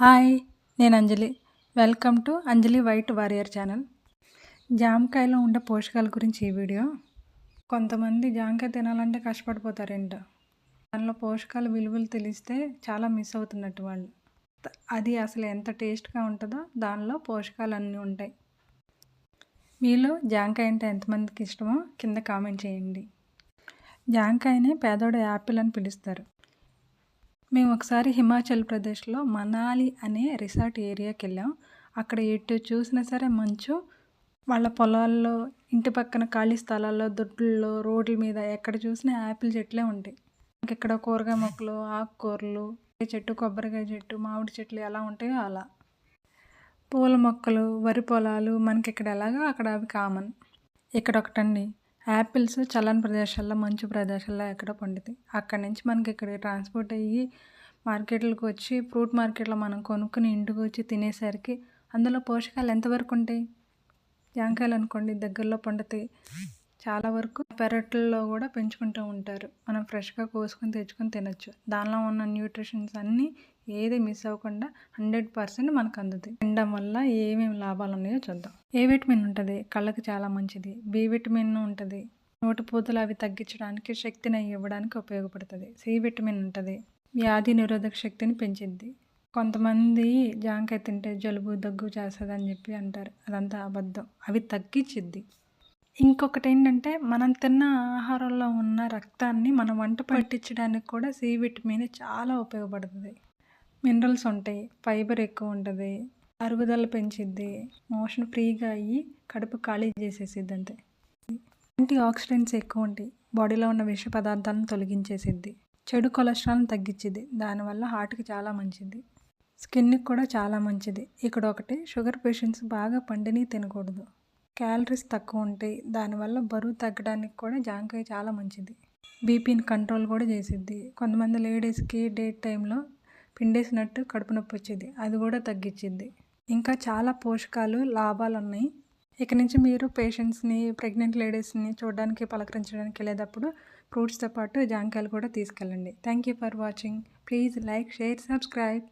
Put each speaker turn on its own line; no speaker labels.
Hi నేను Anjali. Welcome to Anjali white warrior channel. జామకాయలో ఉండే పోషకాల గురించి ఈ వీడియో. కొంతమంది జామకాయ తినాలంటే కష్టపడిపోతారేంటో. దానిలో పోషకాల విలువలు తెలిస్తే చాలా మిస్ అవుతున్నట్టు వాళ్ళు. అది అసలు ఎంత టేస్ట్గా ఉంటుందో దానిలో పోషకాలు అన్నీ ఉంటాయి. మీలో జామకాయ అంటే ఎంతమందికి ఇష్టమో కింద కామెంట్ చేయండి. జామకాయనే పేదోడు యాపిల్ అని పిలుస్తారు. మేము ఒకసారి హిమాచల్ ప్రదేశ్లో మనాలి అనే రిసార్ట్ ఏరియాకి వెళ్ళాం. అక్కడ ఎటు చూసినా సరే మంచు. వాళ్ళ పొలాల్లో ఇంటి పక్కన ఖాళీ స్థలాల్లో దొడ్లలో రోడ్ల మీద ఎక్కడ చూసినా యాపిల్ చెట్లే ఉంటాయి. ఇక్కడ కూరగాయ మొక్కలు ఆకుకూరలు చెట్టు కొబ్బరికాయ చెట్టు మామిడి చెట్లు ఎలా ఉంటాయో అలా. పూల మొక్కలు వరి పొలాలు మనకి ఇక్కడ ఎలాగో అక్కడ అవి కామన్. ఇక్కడ ఒకటండి యాపిల్స్ చల్లని ప్రదేశాల్లో మంచు ప్రదేశాల్లో ఎక్కడ పండుతాయి. అక్కడి నుంచి మనకి ఇక్కడ ట్రాన్స్పోర్ట్ అయ్యి మార్కెట్లకు వచ్చి ఫ్రూట్ మార్కెట్లో మనం కొనుక్కుని ఇంటికి వచ్చి తినేసరికి అందులో పోషకాలు ఎంతవరకు ఉంటాయి? జాంకాయలు అనుకోండి దగ్గరలో పండుతాయి. చాలా వరకు పెరట్లలో కూడా పెంచుకుంటూ ఉంటారు. మనం ఫ్రెష్గా కోసుకొని తెచ్చుకొని తినొచ్చు. దానిలో ఉన్న న్యూట్రిషన్స్ అన్నీ ఏది మిస్ అవ్వకుండా హండ్రెడ్ పర్సెంట్ మనకు అందుతుంది తినడం వల్ల ఏమేమి లాభాలు ఉన్నాయో చూద్దాం. ఏ విటమిన్ ఉంటుంది? కళ్ళకి చాలా మంచిది. బి విటమిన్ ఉంటుంది. నోటి పూతలు అవి తగ్గించడానికి శక్తిని అవి ఇవ్వడానికి ఉపయోగపడుతుంది. సి విటమిన్ ఉంటుంది. వ్యాధి నిరోధక శక్తిని పెంచిద్ది. కొంతమంది జాంకాయ తింటే జలుబు దగ్గు చేస్తుంది అని చెప్పి అంటారు. అదంతా అబద్ధం. అవి తగ్గించిద్ది. ఇంకొకటి ఏంటంటే మనం తిన్న ఆహారంలో ఉన్న రక్తాన్ని మన వంట పట్టించడానికి కూడా సి విటమిన్ చాలా ఉపయోగపడుతుంది. మినరల్స్ ఉంటాయి ఫైబర్ ఎక్కువ ఉంటుంది అరుగుదల పెంచిద్ది మోషన్ ఫ్రీగా అయ్యి కడుపు ఖాళీ చేసేసిద్ది అంతే యాంటీ ఆక్సిడెంట్స్ ఎక్కువ ఉంటాయి బాడీలో ఉన్న విష పదార్థాలను తొలగించేసిద్ది చెడు కొలెస్ట్రాల్ని తగ్గించిద్ది దానివల్ల హార్ట్కి చాలా మంచిది స్కిన్కి కూడా చాలా మంచిది. ఇక్కడ ఒకటి షుగర్ పేషెంట్స్ బాగా పండిని తినకూడదు. క్యాలరీస్ తక్కువ ఉంటాయి దానివల్ల బరువు తగ్గడానికి కూడా జాంకాయ చాలా మంచిది. బీపీని కంట్రోల్ కూడా చేసిద్ది. కొంతమంది లేడీస్కి డేట్ టైంలో పిండేసినట్టు కడుపు నొప్పి వచ్చేది. అది కూడా తగ్గించిద్ది ఇంకా చాలా పోషకాలు లాభాలు ఉన్నాయి ఇక నుంచి మీరు పేషెంట్స్ని ప్రెగ్నెంట్ లేడీస్ని చూడడానికి పలకరించడానికి వెళ్ళేటప్పుడు ఫ్రూట్స్తో పాటు జాంకాయలు కూడా తీసుకెళ్ళండి. Thank you for watching. Please like share subscribe.